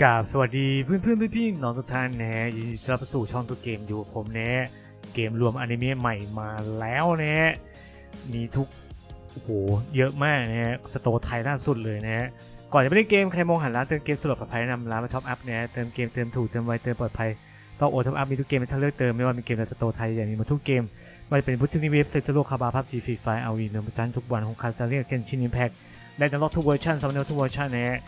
กราบสวัสดีเพื่อนเพื่อนพี่ๆน้องทุกท่านนะยินดีต้อนรับสู่ช่องตัวเกมอยู่ผมนะเกมรวมอนิเมะใหม่มาแล้วนะมีทุกโอ้โหเยอะมากนะฮะสโตไทยล่าสุดเลยนะฮะก่อนจะไปเล่นเกมใครมองหาร้านเติมเกมสะดวกปลอดภัยแนะนำร้านมาท็อปอัพนะเติมเกมเติมถูกเติมไวเติมปลอดภัยต้องโอท็อปอัพมีทุกเกมให้ท่านเลือกเติมไม่ว่าเป็นเกมในสโตไทยอย่างมีหมดทุกเกมไม่ว่าจะเป็นพุทธนิเวศเซตโลคาบาพับจีฟีไฟเอาวีเนอร์จันทุกวันของคาซาเรียเกนชินินแพ็กได้ตลอดทุกเวอร์ชันสำหรับทุกเวอร์ชันนะฮะ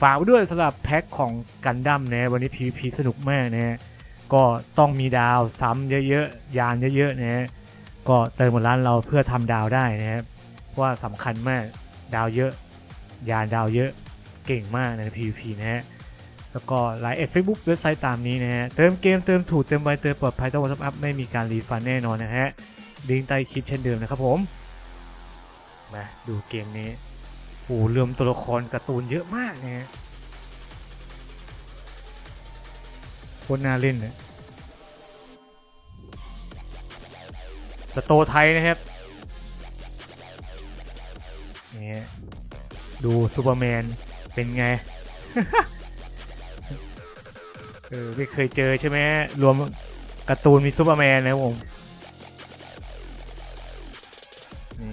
ฝากไว้ด้วยสำหรับแพ็คของกันดั้มนะวันนี้ PVP สนุกมากนะ ก็ต้องมีดาวซ้ำเยอะๆ ยานเยอะๆนะก็เติมบนร้านเราเพื่อทำดาวได้นะครับเพราะว่าสำคัญมากดาวเยอะ ยานดาวเยอะเก่งมากใน PVP นะฮะแล้วก็ไลน์เอฟเฟซบุ๊กเว็บไซต์ตามนี้นะฮะ เติมเกมเติมถูกเติมไวเติมปลอดภัยต้องวันทับอัพไม่มีการรีฟันแน่นอนนะฮะลิงก์ใต้คลิปเช่นเดิมนะครับผม มาดูเกมนี้ อ้โหเรื่มตัวละครการ์ตูนเยอะมากนะฮะโคตรน่าเล่นเนะสโตไทยนะครับนี่ดูซูเปอร์แมนเป็นไง เออไม่เคยเจอใช่ไหมรวมการ์ตูนมีซูเปอร์แมนนะครับผมนี่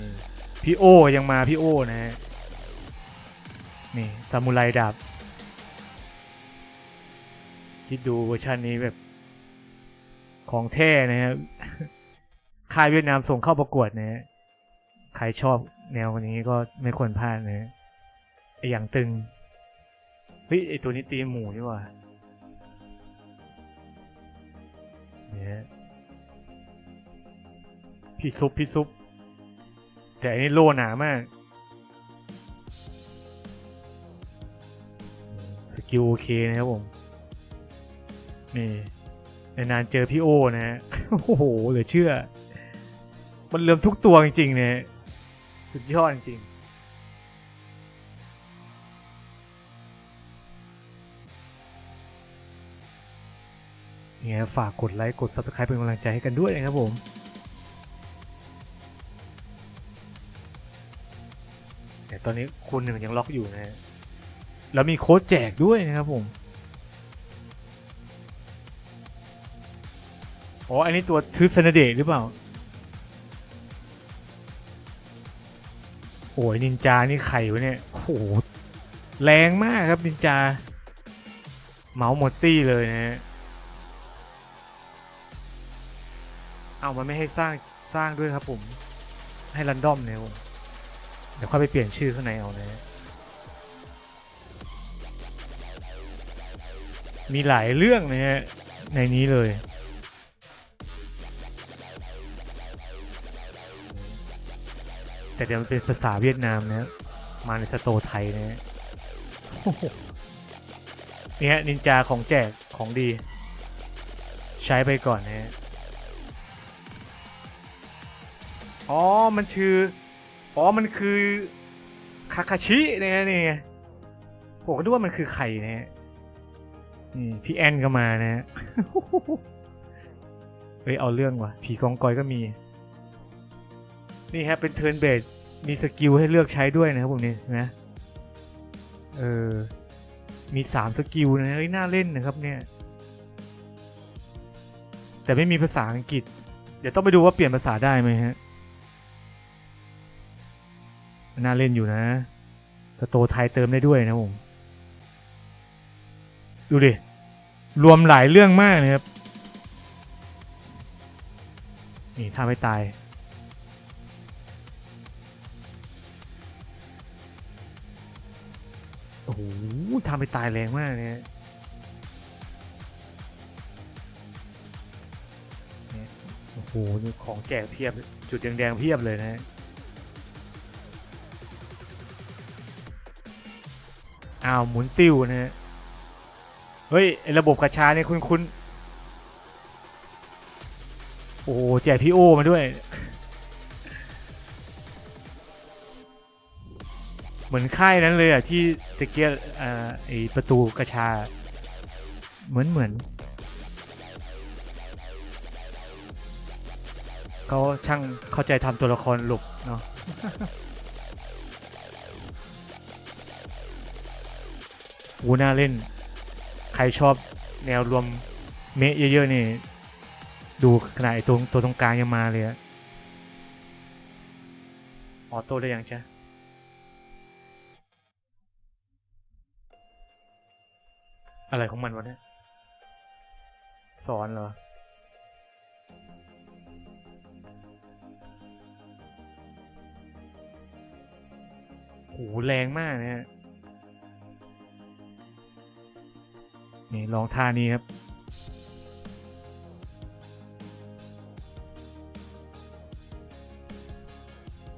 พี่โอยังมาพี่โอนะฮะ นี่ซามูไรดาบ คิดดูเวอร์ชันนี้แบบ ของแท้นะครับค่ายเวียดนามส่งเข้าประกวดนะฮะใครชอบแนวนี้ก็ไม่ควรพลาดนะฮะไออย่างตึง เฮ้ย ไอตัวนี้ตีหมูนี่ว่าเนี่ยพี่ซุปพี่ซุป แต่อันนี้โลหนามาก สกิลโอเคนะครับผม นี่นานๆเจอพี่โอนะฮะ โอ้โห เหลือเชื่อ มันเริ่มทุกตัวจริงๆเนี่ยสุดยอดจริงๆเนี่ยฝากกดไลค์ กด Subscribe เป็นกำลังใจให้กันด้วยนะครับผมแต่ตอนนี้คูณหนึ่งยังล็อกอยู่นะฮะ แล้วมีโค้ดแจกด้วยนะครับผมอ๋ออันนี้ตัวทึสนเดชหรือเปล่า โอ้ยนินจา นี่ไข่วะเนี่ยโอ้โหแรงมากครับนินจา เมาส์หมดตี้เลยนะฮะเอามันไม่ให้สร้างสร้างด้วยครับผม ให้รันดอมเนี่ยผมเดี๋ยวค่อยไปเปลี่ยนชื่อข้างในเอานะฮะ มีหลายเรื่องนะฮะในนี้เลย แต่เดี๋ยวมันเป็นภาษาเวียดนามนะมาในสโตไทยนะฮะโอ้โหนี่ฮะนินจาของแจกของดี ใช้ไปก่อนนะฮะอ๋อ มันชื่อ อ๋อ มันคือ คาคาชินะฮะนี่ไงผมก็ดูว่ามันคือไข่นะฮะนี่ พี่แอนก็มานะฮะเฮ้ย เอาเรื่องว่ะ ผีกองกอยก็มี นี่ฮะ เป็นเทิร์นเบดมีสกิลให้เลือกใช้ด้วยนะครับผมนี่นะ เออ มีสามสกิลนะเฮ้ย น่าเล่นนะครับเนี่ย แต่ไม่มีภาษาอังกฤษ เดี๋ยวต้องไปดูว่าเปลี่ยนภาษาได้ไหมฮะ น่าเล่นอยู่นะ สโตไทยเติมได้ด้วยนะผม ดูดิ รวมหลายเรื่องมากนะครับ นี่ถ้าไม่ตายโอ้โหทำไปตายแรงมากเนี่ยโอ้โห ของแจกเพียบ จุดแดงๆเพียบเลยนะอ้าว หมุนติ้วนะฮะ เฮ้ยไอระบบกระชาเนี่ยคุณคุณโอ้แจกพี่โอมาด้วย เหมือนค่ายนั้นเลยอะ ที่ตะเกียอ่าไอประตูกระชา เหมือนเหมือนเขาช่างเข้าใจทำตัวละครหลบเนาะโอ้น่าเล่น ใครชอบแนวรวมเมะเยอะๆนี่ ดูขนาดตัวตัวตรงกลางยังมาเลยอะออโต้ได้ยังจ๊ะอะไรของมันวะเนี่ยสอนเหรอโหแรงมากนะ นี่ลองท่านี้ครับ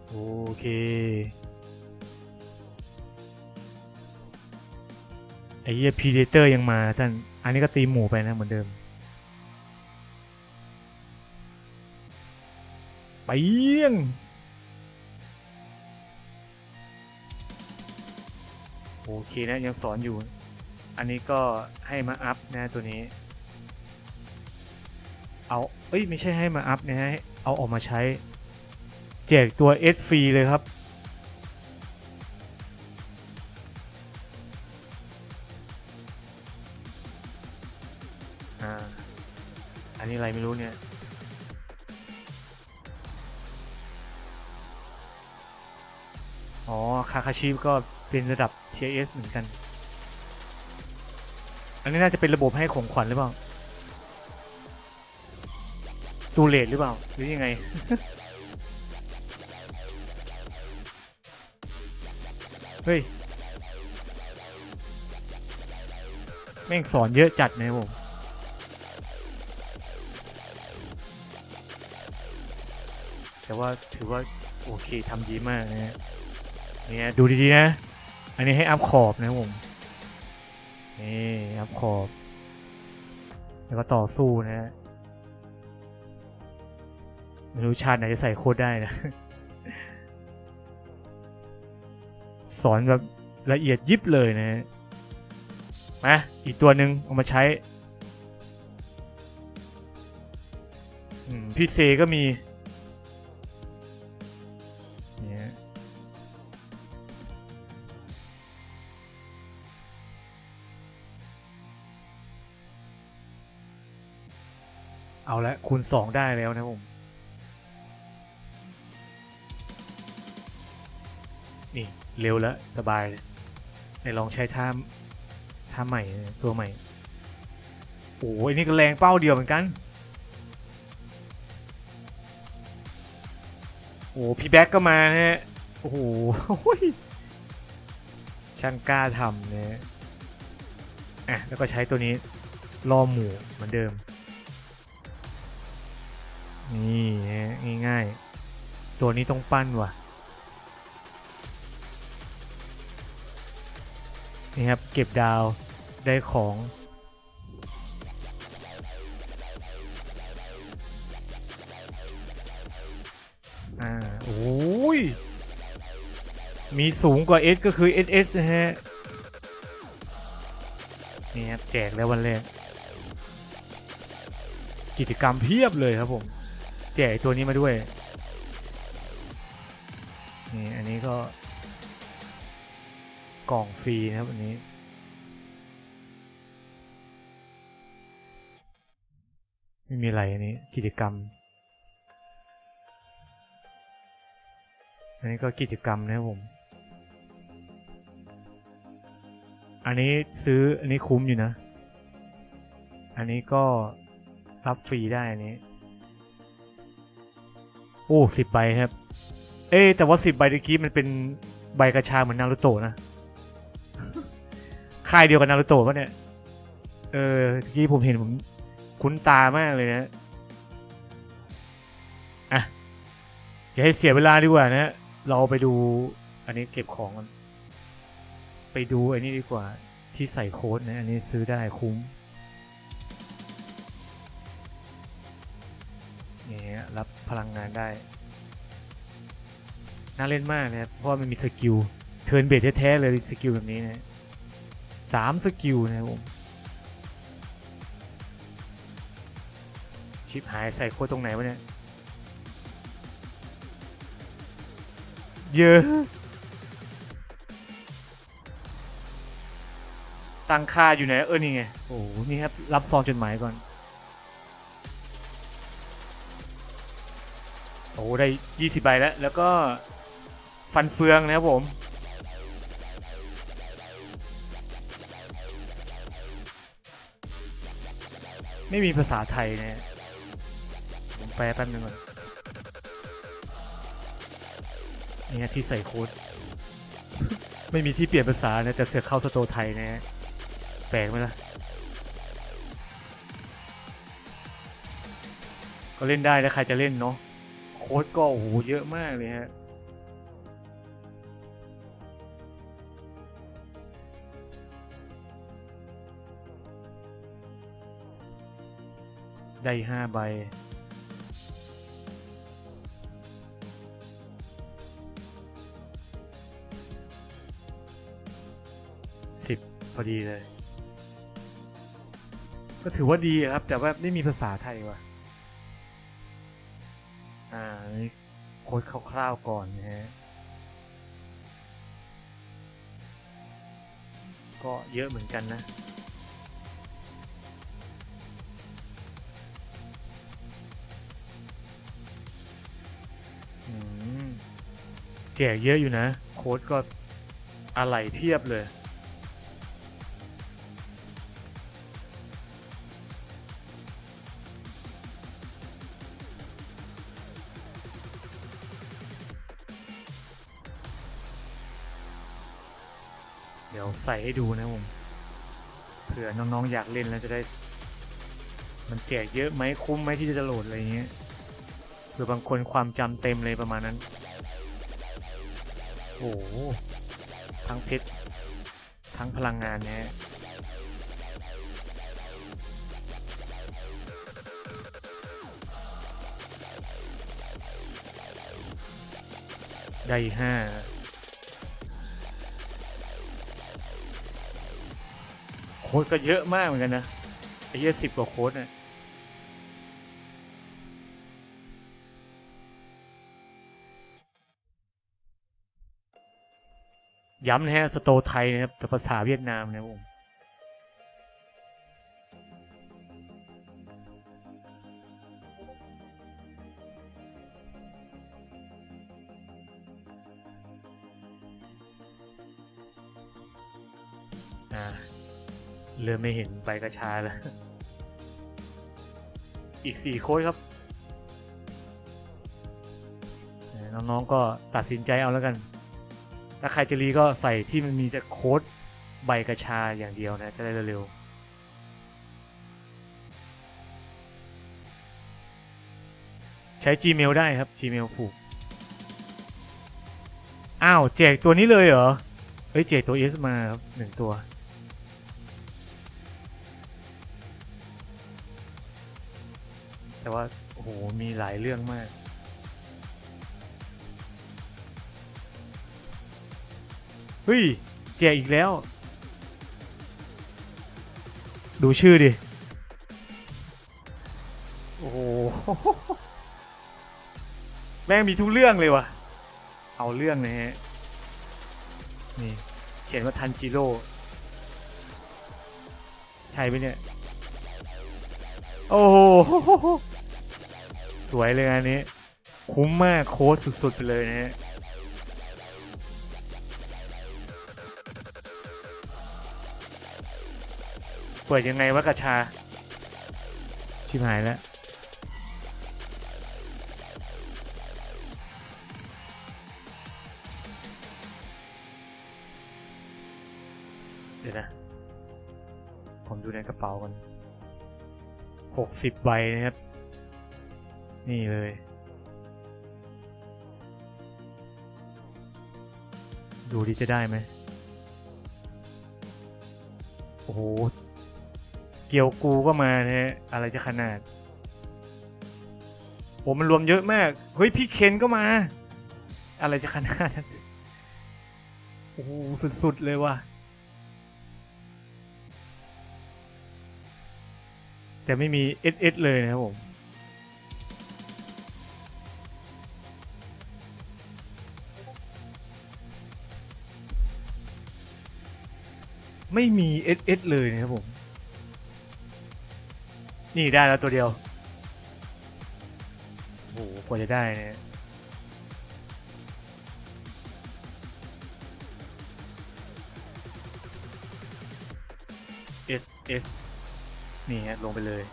โอเค ไอ้เหี้ยพีเดเตอร์ยังมาท่าน อันนี้ก็ตีหมูไปนะเหมือนเดิม ไปเยี่ยงโอเคนะยังสอนอยู่ อันนี้ก็ให้มาอัพนะตัวนี้ เอาเอ้ยไม่ใช่ให้มาอัพนะฮะเอาออกมาใช้แจกตัว S ฟรีเลยครับ อันนี้อะไรไม่รู้เนี่ยอ๋อ คาคาชิก็เป็นระดับ TS เหมือนกัน อันนี้น่าจะเป็นระบบให้ของขวัญหรือเปล่าตูเลทหรือเปล่า หรือยังไง เฮ้ย แม่งสอนเยอะจัดนะครับผมแต่ว่าถือว่า โอเคทำดีมากนะเนี่ยดูดีๆนะ อันนี้ให้อัพขอบนะผม นี่อัพขอบ แล้วก็ต่อสู้นะฮะไม่รู้ชาติไหนจะใส่โค้ดได้นะ สอนแบบละเอียดยิบเลยนะฮะมาอีกตัวหนึ่งเอามาใช้พี่เซก็มี ละคูณสองได้แล้วนะผม นี่ เร็วแล้ว สบายเลยไหนลองใช้ท่าท่าใหม่ตัวใหม่ โอ้ยนี่ก็แรงเป้าเดียวเหมือนกัน โอ้พี่แบ็กก็มานะฮะ โอ้โหช่างกล้าทำนะฮะอะ แล้วก็ใช้ตัวนี้ล่อหมูเหมือนเดิม นี่ง่ายๆ ตัวนี้ต้องปั้นว่ะ นี่ครับ เก็บดาวได้ของ อ่า โอ้ย มีสูงกว่า S ก็คือ SS นะฮะ นี่ครับ แจกแล้ววันแรกกิจกรรมเพียบเลยครับผม แจกตัวนี้มาด้วย นี่อันนี้ก็ กล่องฟรีนะครับอันนี้ ไม่มีอะไรอันนี้กิจกรรม อันนี้ก็กิจกรรมนะครับผม อันนี้ซื้ออันนี้คุ้มอยู่นะ อันนี้ก็รับฟรีได้อันนี้ โอ้สิบใบครับ เอ๊แต่ว่าสิบใบตะกี้มันเป็นใบกระชาเหมือนนารูโตะนะค่ายเดียวกับนารูโตะปะเนี่ย เออตะกี้ผมเห็นผมคุ้นตามากเลยนะอะอย่าให้เสียเวลาดีกว่านะ เราไปดูอันนี้เก็บของกันไปดูอันนี้ดีกว่าที่ใส่โค้ดนะ อันนี้ซื้อได้คุ้ม เนี่ยรับพลังงานได้ น่าเล่นมากนะเพราะมันมีสกิลเทิร์นเบสแท้ๆเลยสกิลแบบนี้นะสามสกิลนะครับผมชิปหายใส่โค้ดตรงไหนวะเนี่ย เยอะ ตั้งค่าอยู่ไหนเออ นี่ไง โอ้โหนี่ครับ รับซองจดหมายก่อน อ้โหได้ 20ใบแล้ว แล้วก็ฟันเฟืองนะครับผม ไม่มีภาษาไทยนะผมแปลแป๊บนึงก่อนนี่ฮะที่ใส่โค้ด ไม่มีที่เปลี่ยนภาษานะแต่เสือกเข้าสโตไทยนะแปลกไหมล่ะก็เล่นได้แล้วใครจะเล่นเนาะ ค้ดก็โอ้โหเยอะมากเลยฮะได้ห้าใบ สิบพอดีเลย ก็ถือว่าดีครับ แต่ว่าไม่มีภาษาไทยว่ะ ค้ดคร่าวๆก่อนนะฮะ ก็เยอะเหมือนกันนะแจกเยอะอยู่นะ โค้ดก็อะไรเพียบเลย ส่ให้ดูนะผมเผื่อน้องๆอยากเล่นแล้วจะได้ มันแจกเยอะไหมคุ้มไหมที่จะโหลดอะไรเงี้ยเผื่อบางคนความจำเต็มเลยประมาณนั้น โอ้โหทั้งเพชรทั้งพลังงานเนี่ยได้ห้า ค้ดก็เยอะมากเหมือนกันนะไอ้เหี้ยสิบกว่าโค้ดน่ะย้ำนะฮะ สโตไทยนะครับ แต่ภาษาเวียดนามนะผมอ่า เริ่มไม่เห็นใบกระชาแล้ว อีกสี่โค้ดครับ น้องๆก็ตัดสินใจเอาแล้วกัน ถ้าใครจะรีก็ใส่ที่มันมีแต่โค้ดใบกระชาอย่างเดียวนะ จะได้เร็วๆ ใช้ Gmail ได้ครับ Gmail ผูก อ้าว แจกตัวนี้เลยเหรอ เฮ้ย แจกตัว S มาครับหนึ่งตัว แต่ว่า โอ้โห มีหลายเรื่องมาก เฮ้ย แจกอีกแล้ว ดูชื่อดิ โอ้โห แม่งมีทุกเรื่องเลยว่ะ เอาเรื่องนะฮะ นี่ เขียนว่าทันจิโร่ใช่ไหมเนี่ย โอ้โห สวยเลยอันนี้ คุ้มมากโค้ดสุดๆไปเลยนะฮะเปิดยังไงวะกระชา ชิบหายแล้วเดี๋ยวนะ ผมดูในกระเป๋ากันหกสิบใบนะครับ นี่เลย ดูดิจะได้ไหมโอ้โห เกี่ยวกูก็มานะฮะอะไรจะขนาดโอ้มันรวมเยอะมาก เฮ้ย พี่เคนก็มา อะไรจะขนาดนั้นโอ้โหสุด ๆ เลยว่ะ แต่ไม่มี SS เลยนะครับผม ไม่มี SS เอสเลยนะครับผม นี่ได้แล้วตัวเดียว โอ้โหกว่าจะได้เนี่ย S S นี่ฮะลงไปเลย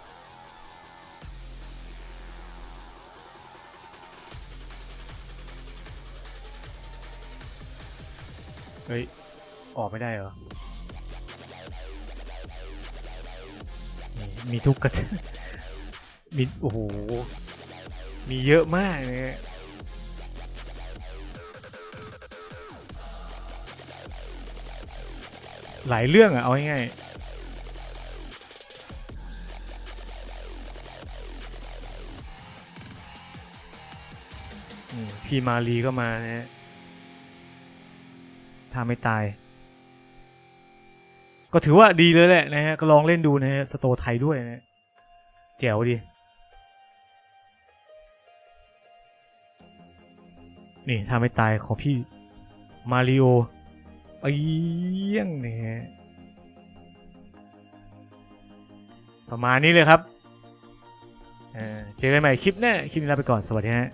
เฮ้ย ออกไม่ได้เหรอ มีทุกกระมีโอ้โห มีเยอะมากเลยฮะหลายเรื่องอะเอาง่ายๆพี่มารีก็มานะฮะถ้าไม่ตาย ก็ถือว่าดีเลยแหละนะฮะก็ลองเล่นดูนะฮะสโตไทยด้วยนะแจ๋วดี นี่ถ้าไม่ตายของพี่มาริโอเอี้ยงเนี่ยฮะประมาณนี้เลยครับเเจอกันใหม่คลิปหน้า คลิปนี้ลาไปก่อน สวัสดีฮะ